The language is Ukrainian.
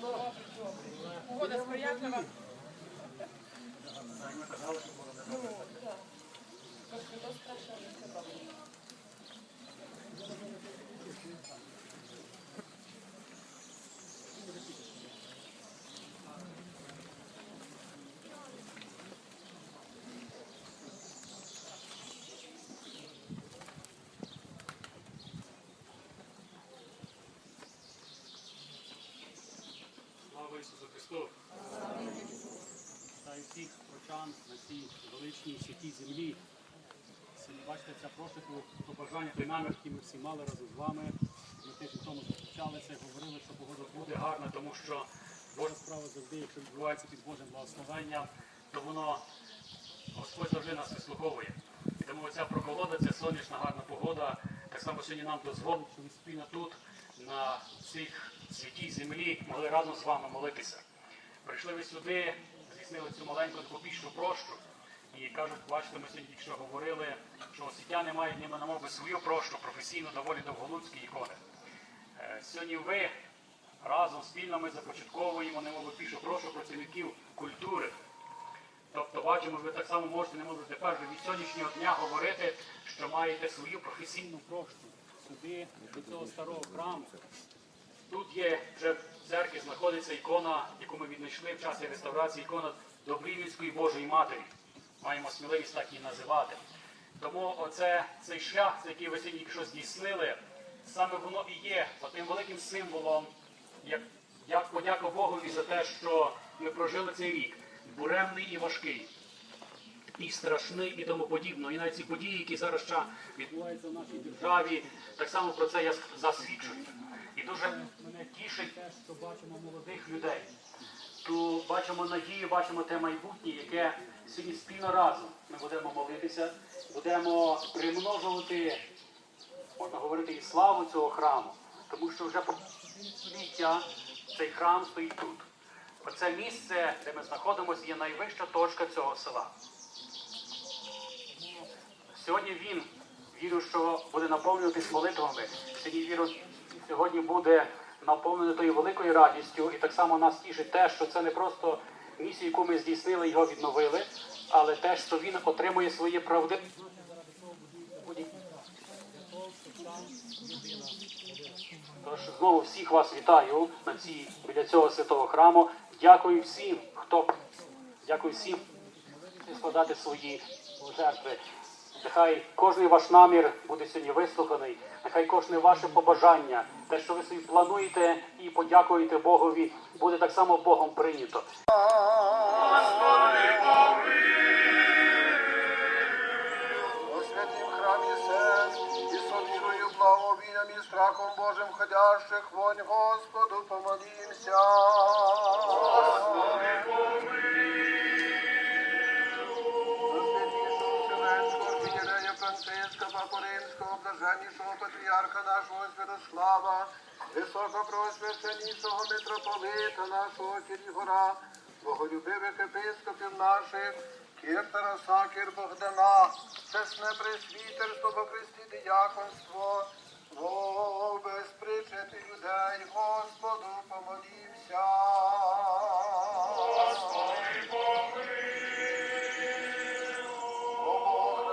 Погода сприятлива. Ісусу Христу! Вітаю всіх прочан на цій величній святій землі. Бачите, ця прошику, то бажання, той намір, який ми всі мали разом з вами. Ми тиждень тому зустрічалися і говорили, що погода буде гарна, тому що Божа справа завжди, якщо відбувається під Божим благословенням, то воно Господь завжди нас вислуховує. І тому оця прохолода, ця сонячна гарна погода, так само сьогодні нам дозволить, що ми спільно тут, на цих святій землі, могли разом з вами молитися. Прийшли ви сюди, здійснили цю маленьку таку пічну прощу. І кажуть, бачите, ми сьогодні що говорили, що освітяни мають ніби на мові свою прощу, професійну, доволі довголуцькі ікони. Е, Сьогодні ви разом спільно ми започатковуємо немови пішу прошу працівників культури. Тобто бачимо, ви так само можете, не можете тепер від сьогоднішнього дня говорити, що маєте свою професійну прощу сюди, до цього старого храму. Тут є вже в церкві знаходиться ікона, яку ми віднайшли в часі реставрації, ікона Добрівницької Божої Матері. Маємо сміливість так її називати. Тому оце, цей шлях, який ви сьогодні що здійснили, саме воно і є тим великим символом, як, як подяка Богові за те, що ми прожили цей рік. Буремний і важкий, і страшний, і тому подібне. І навіть ці події, які зараз ще відбуваються в нашій державі, так само про це я засвідчую. І дуже мене тішить те, що бачимо молодих людей. Ту бачимо надію, бачимо те майбутнє, яке сьогодні спільно разом ми будемо молитися, будемо примножувати, можна говорити, і славу цього храму, тому що вже по століття цей храм стоїть тут. Оце місце, де ми знаходимося, є найвища точка цього села. Сьогодні він, вірю, що буде наповнюватись молитвами. Сьогодні вірю, сьогодні буде наповнений тою великою радістю. І так само нас тішить те, що це не просто місію, яку ми здійснили, його відновили, але те, що він отримує свої правди. Тож знову всіх вас вітаю на цій біля цього святого храму. Дякую всім, хто дякую всім складати свої жертви. Нехай кожен ваш намір буде сьогодні вислуханий. Нехай кожне ваше побажання, те, що ви собі плануєте і подякуєте Богові, буде так само Богом прийнято. Благовінням і страхом Божим ходящих вонь Господу помолімся. Блаженнішого патріарха нашого Святослава, високопросвященнішого митрополита нашого Кирігора, боголюбивих епископів наших, Кір Тараса, Кір Богдана, чесне пресвітерство, по Христі діяконство, о, безпричети людей, помолімся.